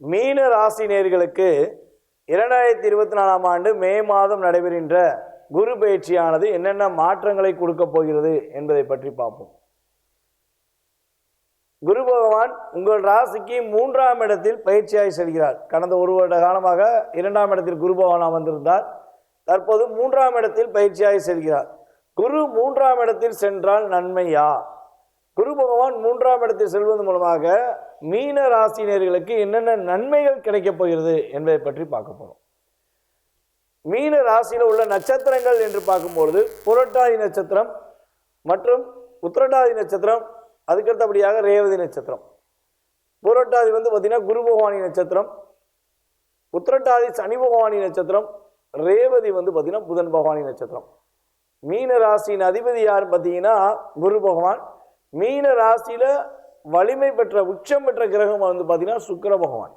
மீன ராசி நேர்களுக்கு இரண்டாயிரத்தி இருபத்தி நாலாம் ஆண்டு மே மாதம் நடைபெறுகின்ற குரு பயிற்சியானது என்னென்ன மாற்றங்களை கொடுக்க போகிறது என்பதை பற்றி பார்ப்போம். குரு பகவான் உங்கள் ராசிக்கு மூன்றாம் இடத்தில் பயிற்சியாய் செல்கிறார். கடந்த ஒரு வருட காலமாக இரண்டாம் இடத்தில் குரு பகவான் அமர்ந்திருந்தார். தற்போது மூன்றாம் இடத்தில் பயிற்சியாய் செல்கிறார். குரு மூன்றாம் இடத்தில் சென்றால் நன்மையா? குரு பகவான் மூன்றாம் இடத்தில் செல்வது மூலமாக மீன ராசினியர்களுக்கு என்னென்ன நன்மைகள் கிடைக்கப் போகிறது என்பதை பற்றி பார்க்க போகிறோம் மீன ராசியில் உள்ள நட்சத்திரங்கள் என்று பார்க்கும்பொழுது புரட்டாதி நட்சத்திரம் மற்றும் உத்திரட்டாதி நட்சத்திரம் அதுக்கடுத்தபடியாக ரேவதி நட்சத்திரம். புரட்டாதி வந்து பார்த்திங்கன்னா குரு பகவானி நட்சத்திரம் உத்திரட்டாதி சனி பகவானி நட்சத்திரம் ரேவதி வந்து பார்த்தீங்கன்னா புதன் பகவானி நட்சத்திரம். மீன ராசியின் அதிபதி யார் பார்த்தீங்கன்னா குரு பகவான். மீன ராசியில் வலிமை பெற்ற உச்சம் பெற்ற கிரகம் வந்து பார்த்தீங்கன்னா சுக்கர பகவான்.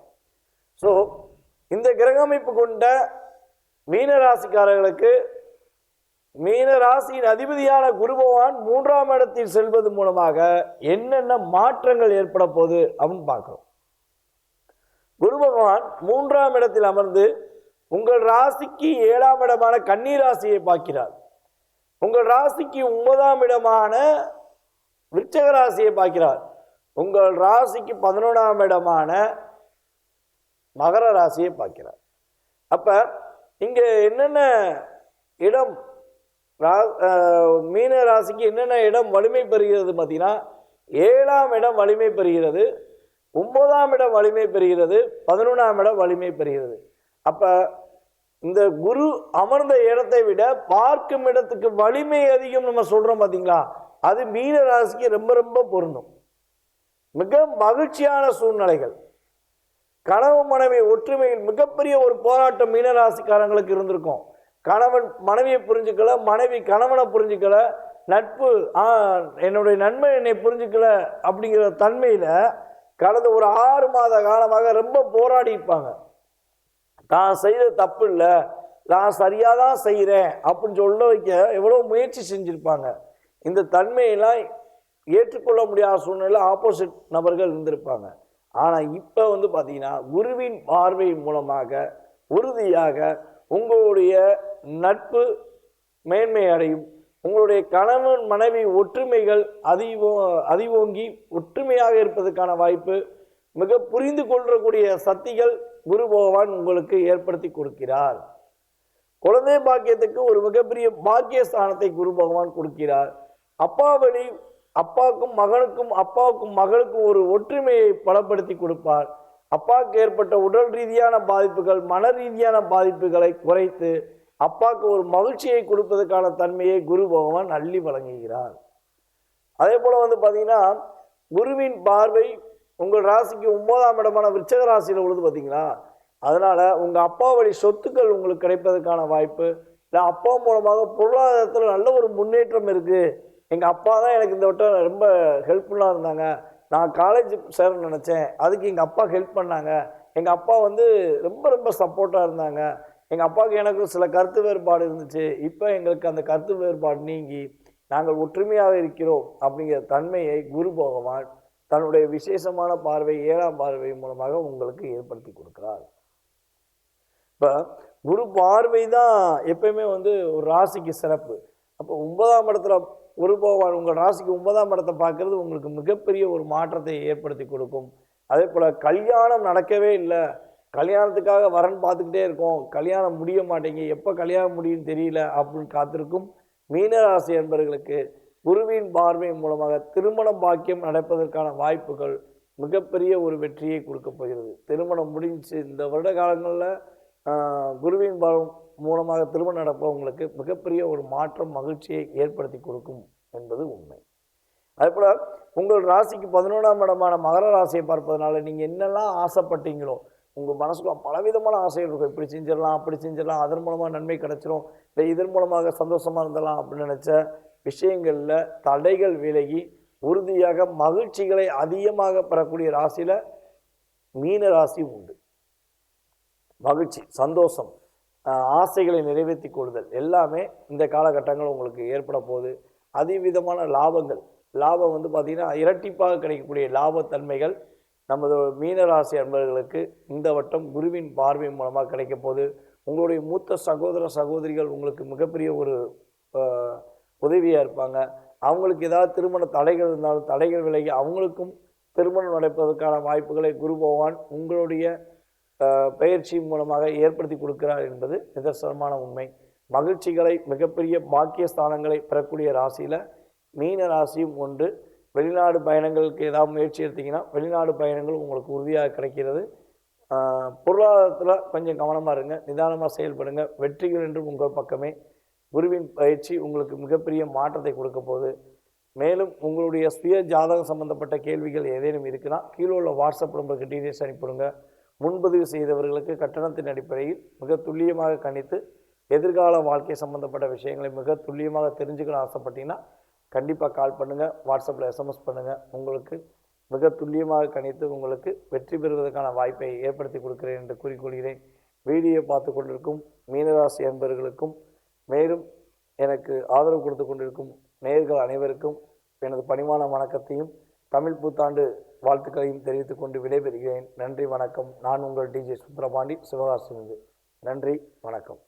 ஸோ இந்த கிரக அமைப்பு கொண்ட மீன ராசிக்காரர்களுக்கு மீன ராசியின் அதிபதியான குரு பகவான் மூன்றாம் இடத்தில் செல்வது மூலமாக என்னென்ன மாற்றங்கள் ஏற்பட போகுது அப்படின்னு பார்க்குறோம். குரு பகவான் மூன்றாம் இடத்தில் அமர்ந்து உங்கள் ராசிக்கு ஏழாம் இடமான கன்னி ராசியை பார்க்கிறார். உங்கள் ராசிக்கு ஒன்பதாம் இடமான விருச்சக ராசியை பார்க்கிறார். உங்கள் ராசிக்கு பதினொன்றாம் இடமான மகர ராசியை பார்க்கிறார். அப்போ இங்கே என்னென்ன இடம் ரா- மீன ராசிக்கு என்னென்ன இடம் வலிமை பெறுகிறது பார்த்தீங்கன்னா ஏழாம் இடம் வலிமை பெறுகிறது ஒன்பதாம் இடம் வலிமை பெறுகிறது பதினொன்றாம் இடம் வலிமை பெறுகிறது. அப்போ இந்த குரு அமர்ந்த இடத்தை விட பார்க்கும் இடத்துக்கு வலிமை அதிகம் நம்ம சொல்கிறோம் பார்த்தீங்களா? அது மீன ராசிக்கு ரொம்ப ரொம்ப பொருந்தும். மிக மகிழ்ச்சியான சூழ்நிலைகள். கணவன் மனைவி ஒற்றுமையில் மிகப்பெரிய ஒரு போராட்டம் மீனராசிக்காரங்களுக்கு இருந்திருக்கும். கணவன் மனைவியை புரிஞ்சுக்கல மனைவி கணவனை புரிஞ்சுக்கல நட்பு ஆ, என்னுடைய நன்மை என்னை புரிஞ்சுக்கல அப்படிங்கிற தன்மையில் கடந்த ஒரு ஆறு மாத காலமாக ரொம்ப போராடி இருப்பாங்க. தான் செய்த தப்பு இல்லை நான் சரியாக தான் செய்கிறேன் அப்படின்னு சொல்ல வைக்க எவ்வளோ முயற்சி செஞ்சுருப்பாங்க. இந்த தன்மையெல்லாம் ஏற்றுக்கொள்ள முடியாத சூழ்நிலை ஆப்போசிட் நபர்கள் இருந்திருப்பாங்க. ஆனால் இப்போ வந்து பார்த்தீங்கன்னா குருவின் பார்வை மூலமாக உறுதியாக உங்களுடைய நட்பு மேன்மை அடையும். உங்களுடைய கணவன் மனைவி ஒற்றுமைகள் அதிவோ அதிவோங்கி ஒற்றுமையாக இருப்பதற்கான வாய்ப்பு மிக புரிந்து கொள்ளக்கூடிய சக்திகள் குரு பகவான் உங்களுக்கு ஏற்படுத்தி கொடுக்கிறார். குழந்தை பாக்கியத்துக்கு ஒரு மிகப்பெரிய பாக்கிய ஸ்தானத்தை குரு பகவான் கொடுக்கிறார். அப்பா வழி அப்பாவுக்கும் மகனுக்கும் அப்பாவுக்கும் மகளுக்கும் ஒரு ஒற்றுமையை பலப்படுத்தி கொடுப்பார். அப்பாவுக்கு ஏற்பட்ட உடல் ரீதியான பாதிப்புகள் மன ரீதியான பாதிப்புகளை குறைத்து அப்பாவுக்கு ஒரு மகிழ்ச்சியை கொடுப்பதற்கான தன்மையை குரு பகவான் அள்ளி வழங்குகிறார். அதே போல் வந்து பார்த்தீங்கன்னா குருவின் பார்வை உங்கள் ராசிக்கு ஒன்பதாம் இடமான விருச்சக ராசியில் உள்ளது பார்த்தீங்களா அதனால் உங்கள் அப்பா வழி சொத்துக்கள் உங்களுக்கு கிடைப்பதற்கான வாய்ப்பு இல்லை அப்பா மூலமாக பொருளாதாரத்தில் நல்ல ஒரு முன்னேற்றம் இருக்குது எங்கள் அப்பா தான் எனக்கு இந்த வட்டம் ரொம்ப ஹெல்ப்ஃபுல்லாக இருந்தாங்க. நான் காலேஜ் சேர நினச்சேன். அதுக்கு எங்கள் அப்பா ஹெல்ப் பண்ணாங்க. எங்கள் அப்பா வந்து ரொம்ப ரொம்ப சப்போர்ட்டாக இருந்தாங்க. எங்கள் அப்பாவுக்கு எனக்கும் சில கருத்து வேறுபாடு இருந்துச்சு. இப்போ எங்களுக்கு அந்த கருத்து வேறுபாடு நீங்கி நாங்கள் ஒற்றுமையாக இருக்கிறோம் அப்படிங்கிற தன்மையை குரு பகவான் தன்னுடைய விசேஷமான பார்வை ஏழாம் பார்வை மூலமாக உங்களுக்கு ஏற்படுத்தி கொடுக்கிறார். இப்போ குரு பார்வை தான் எப்பயுமே வந்து ஒரு ராசிக்கு சிறப்பு. அப்போ ஒன்பதாம் இடத்துல குரு பகவான் உங்கள் ராசிக்கு ஒன்பதாம் இடத்தை பார்க்கறது உங்களுக்கு மிகப்பெரிய ஒரு மாற்றத்தை ஏற்படுத்தி கொடுக்கும். அதே போல் கல்யாணம் நடக்கவே இல்லை. கல்யாணத்துக்காக வரன் பார்த்துக்கிட்டே இருக்கோம். கல்யாணம் முடிய மாட்டேங்க எப்போ கல்யாணம் முடியும்னு தெரியல அப்படின்னு காத்திருக்கும் மீனராசி என்பவர்களுக்கு குருவின் பார்வை மூலமாக திருமண பாக்கியம் நடப்பதற்கான வாய்ப்புகள் மிகப்பெரிய ஒரு வெற்றியை கொடுக்க போகிறது. திருமணம் முடிஞ்சு இந்த வருட காலங்களில் குருவின் பார்வை மூலமாக திருமணம் நடப்பவங்களுக்கு மிகப்பெரிய ஒரு மாற்றம் மகிழ்ச்சியை ஏற்படுத்தி கொடுக்கும் என்பது உண்மை. அதேபோல் உங்கள் ராசிக்கு பதினொன்றாம் இடமான மகர ராசியை பார்ப்பதனால நீங்கள் என்னெல்லாம் ஆசைப்பட்டீங்களோ உங்கள் மனசுக்குள்ள பலவிதமான ஆசைகள் இருக்கும். இப்படி செஞ்சிடலாம் அப்படி செஞ்சிடலாம் அதன் மூலமாக நன்மை கிடச்சிரும் இல்லை இதன் மூலமாக சந்தோஷமாக இருந்தலாம் அப்படின்னு நினச்ச விஷயங்களில் தடைகள் விலகி உறுதியாக மகிழ்ச்சிகளை அதிகமாக பெறக்கூடிய ராசியில் மீன ராசி உண்டு. மகிழ்ச்சி சந்தோஷம் ஆசைகளை நிறைவேற்றி கொள்ளுதல் எல்லாமே இந்த காலகட்டங்கள் உங்களுக்கு ஏற்பட போகுது. அதிவிதமான லாபங்கள் லாபம் வந்து பார்த்திங்கன்னா இரட்டிப்பாக கிடைக்கக்கூடிய லாபத்தன்மைகள் நமது மீனராசி அன்பர்களுக்கு இந்த வட்டம் குருவின் பார்வை மூலமாக கிடைக்க போகுது. உங்களுடைய மூத்த சகோதர சகோதரிகள் உங்களுக்கு மிகப்பெரிய ஒரு உதவியாக இருப்பாங்க. அவங்களுக்கு ஏதாவது திருமண தடைகள் இருந்தாலும் தடைகள் விலகி அவங்களுக்கும் திருமணம் நடப்பதற்கான வாய்ப்புகளை குரு பகவான் உங்களுடைய பயிற்சி மூலமாக ஏற்படுத்தி கொடுக்கிறார் என்பது நிதர்சனமான உண்மை. மகிழ்ச்சிகளை மிகப்பெரிய பாக்கிய ஸ்தானங்களை பெறக்கூடிய ராசியில் மீன ராசியும் ஒன்று வெளிநாடு பயணங்களுக்கு ஏதாவது முயற்சி எடுத்திங்கன்னா வெளிநாடு பயணங்கள் உங்களுக்கு உறுதியாக கிடைக்கிறது. பொருளாதாரத்தில் கொஞ்சம் கவனமாக இருங்க நிதானமாக செயல்படுங்க. வெற்றிகள் என்று உங்கள் பக்கமே. குருவின் பயிற்சி உங்களுக்கு மிகப்பெரிய மாற்றத்தை கொடுக்க போகுது. மேலும் உங்களுடைய சுய ஜாதகம் சம்பந்தப்பட்ட கேள்விகள் ஏதேனும் இருக்குன்னா கீழே உள்ள வாட்ஸ்அப் நம்பருக்கு டீடைல்ஸ் அனுப்பிவிடுங்க. முன்பதிவு செய்தவர்களுக்கு கட்டணத்தின் அடிப்படையில் மிக துல்லியமாக கணித்து எதிர்கால வாழ்க்கை சம்பந்தப்பட்ட விஷயங்களை மிக துல்லியமாக தெரிஞ்சுக்கணும் ஆசைப்பட்டீங்கன்னா கண்டிப்பாக கால் பண்ணுங்கள் வாட்ஸ்அப்பில் எஸ்எம்எஸ் பண்ணுங்கள் உங்களுக்கு மிக துல்லியமாக கணித்து உங்களுக்கு வெற்றி பெறுவதற்கான வாய்ப்பை ஏற்படுத்தி கொடுக்கிறேன் என்று கூறிக்கொள்கிறேன். வீடியோ பார்த்து கொண்டிருக்கும் மீனராசி அன்பர்களுக்கும் மேலும் எனக்கு ஆதரவு கொடுத்து கொண்டிருக்கும் நேர்கள் அனைவருக்கும் எனது பணிவான வணக்கத்தையும் தமிழ் புத்தாண்டு வாழ்த்துக்களையும் தெரிவித்துக் கொண்டு விடைபெறுகிறேன். நன்றி வணக்கம். நான் உங்கள் டிஜே சுந்தரபாண்டி சிவகாசி நன்றி வணக்கம்.